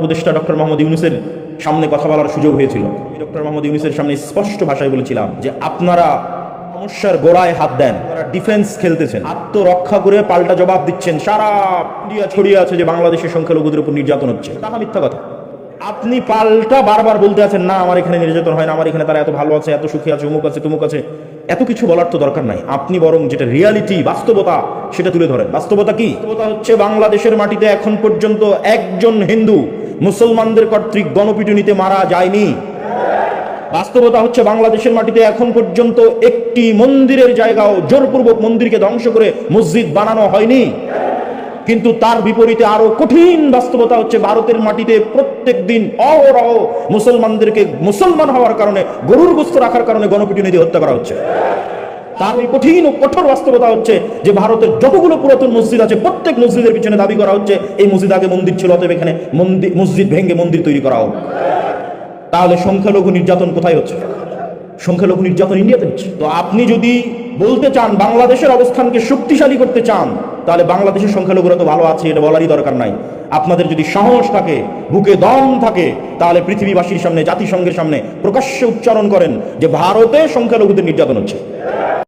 উপদেষ্টা ডক্টর মোহাম্মদ ইউনুসের সামনে কথা বলার সুযোগ হয়েছিল। ডক্টর মোহাম্মদ ইউনুসের সামনে স্পষ্ট ভাষায় বলেছিলাম যে আপনারা সমস্যার গোড়ায় হাত দেন, আপনারা ডিফেন্স খেলতেছেন, আত্মরক্ষা করে পাল্টা জবাব দিচ্ছেন, সারা ইন্ডিয়া ছড়িয়ে আছে যে বাংলাদেশের সংখ্যালঘুদের উপর নির্যাতন হচ্ছে। তাহা মিথ্যা কথা। আপনি পাল্টা বারবার বলতে আছেন, না, আমার এখানে নির্যাতন হয় না, আমার এখানে তারা এত ভালো আছে, এত সুখী আছে, অমুক আছে, তুমুক আছে। এত কিছু বলার তো দরকার নাই। আপনি বরং যেটা রিয়ালিটি বাস্তবতা, সেটা তুলে ধরেন। বাস্তবতা কি? বাস্তবতা হচ্ছে বাংলাদেশের মাটিতে এখন পর্যন্ত একজন হিন্দু মুসলমানদের কর্তৃক গণপিটুনিতে মারা যায়নি। বাস্তবতা হচ্ছে বাংলাদেশের মাটিতে এখন পর্যন্ত একটি মন্দিরের জায়গাও জোরপূর্বক মন্দিরকে ধ্বংস করে মসজিদ বানানো হয়নি। কিন্তু তার বিপরীতে আরও কঠিন বাস্তবতা হচ্ছে ভারতের মাটিতে প্রত্যেক দিন অহরহ মুসলমানদেরকে মুসলমান হওয়ার কারণে, গরুর গোস্ত রাখার কারণে গণপিটুনিতে হত্যা করা হচ্ছে। তার এই কঠিন ও কঠোর বাস্তবতা হচ্ছে যে ভারতের যতগুলো পুরাতন মসজিদ আছে, প্রত্যেক মসজিদের পিছনে দাবি করা হচ্ছে, এই মসজিদ আগে মন্দির ছিল, অতএব এখানে মন্দির মসজিদ ভেঙে মন্দির তৈরি করা হোক। তাহলে সংখ্যালঘু নির্যাতন কোথায় হচ্ছে? সংখ্যালঘু নির্যাতন ইন্ডিয়াতে হচ্ছে। তো আপনি যদি বলতে চান বাংলাদেশের অবস্থানকে শক্তিশালী করতে চান, তাহলে বাংলাদেশের সংখ্যালঘুরা তো ভালো আছে, এটা বলারই দরকার নাই। আপনাদের যদি সাহস থাকে, বুকে দম থাকে, তাহলে পৃথিবীবাসীর সামনে, জাতিসংঘের সামনে প্রকাশ্যে উচ্চারণ করেন যে ভারতে সংখ্যালঘুদের নির্যাতন হচ্ছে।